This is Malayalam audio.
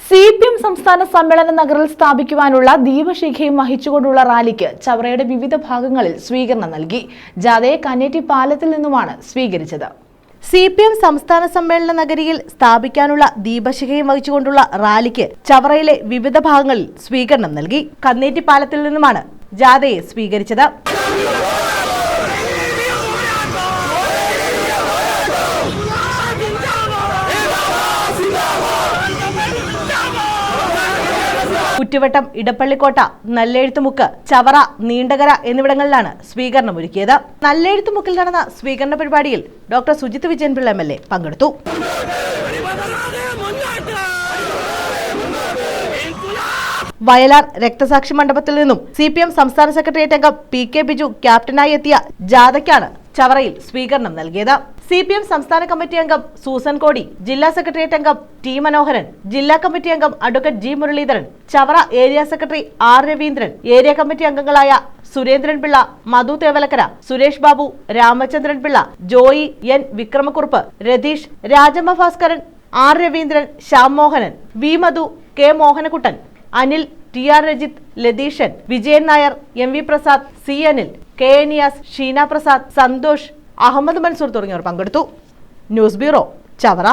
സി പി എം സംസ്ഥാന സമ്മേളന നഗറിൽ സ്ഥാപിക്കുവാനുള്ള ദീപശിഖയും വഹിച്ചുകൊണ്ടുള്ള റാലിക്ക് ചവറയുടെ വിവിധ ഭാഗങ്ങളിൽ സ്വീകരണം നൽകി. ജാഥയെ കന്നേറ്റി പാലത്തിൽ നിന്നുമാണ് സ്വീകരിച്ചത്. സി പി എം സംസ്ഥാന സമ്മേളന നഗരിയിൽ സ്ഥാപിക്കാനുള്ള ദീപശിഖയും വഹിച്ചുകൊണ്ടുള്ള റാലിക്ക് ചവറയിലെ വിവിധ ഭാഗങ്ങളിൽ സ്വീകരണം നൽകി. കന്നേറ്റി പാലത്തിൽ നിന്നുമാണ് ജാഥയെ സ്വീകരിച്ചത്. കുറ്റിവട്ടം ഇടപ്പള്ളിക്കോട്ട നല്ലെഴുത്തുമുക്ക് ചവറ നീണ്ടകര എന്നിവിടങ്ങളിലാണ് സ്വീകരണം ഒരുക്കിയത് നല്ലെഴുത്തുമുക്കിൽ നടന്ന സ്വീകരണ പരിപാടിയിൽ doctor Sujith Vijayanpillai M L A പങ്കെടുത്തു. വയലാർ രക്തസാക്ഷി മണ്ഡപത്തിൽ നിന്നും സി പി എം സംസ്ഥാന സെക്രട്ടേറിയറ്റ് അംഗം പി കെ ബിജു ക്യാപ്റ്റനായി എത്തിയ ജാഥയ്ക്കാണ് ചവറയിൽ സ്വീകരണം നൽകിയത്. സി പി എം സംസ്ഥാന കമ്മിറ്റി അംഗം സൂസൻ കോടി ജില്ലാ സെക്രട്ടേറിയറ്റ് അംഗം ടി മനോഹരൻ ജില്ലാ കമ്മിറ്റി അംഗം advocate G Muraleedharan Chavara area secretary R Raveendran area committee അംഗങ്ങളായ Surendran Pillai Madhu Thevalakkara Suresh Babu Ramachandran Pillai Joy N Vikramakkurup Ratheesh Rajamma Bhaskaran R Raveendran Shyam Mohanan V Madhu K Mohanakuttan Anil T R Rajith Latheeshan Vijayan Nair M V Prasad C Anil K Eniyas Sheena Prasad Santhosh Ahammed Mansoor തുടങ്ങിയവർ പങ്കെടുത്തു. News bureau Chavara.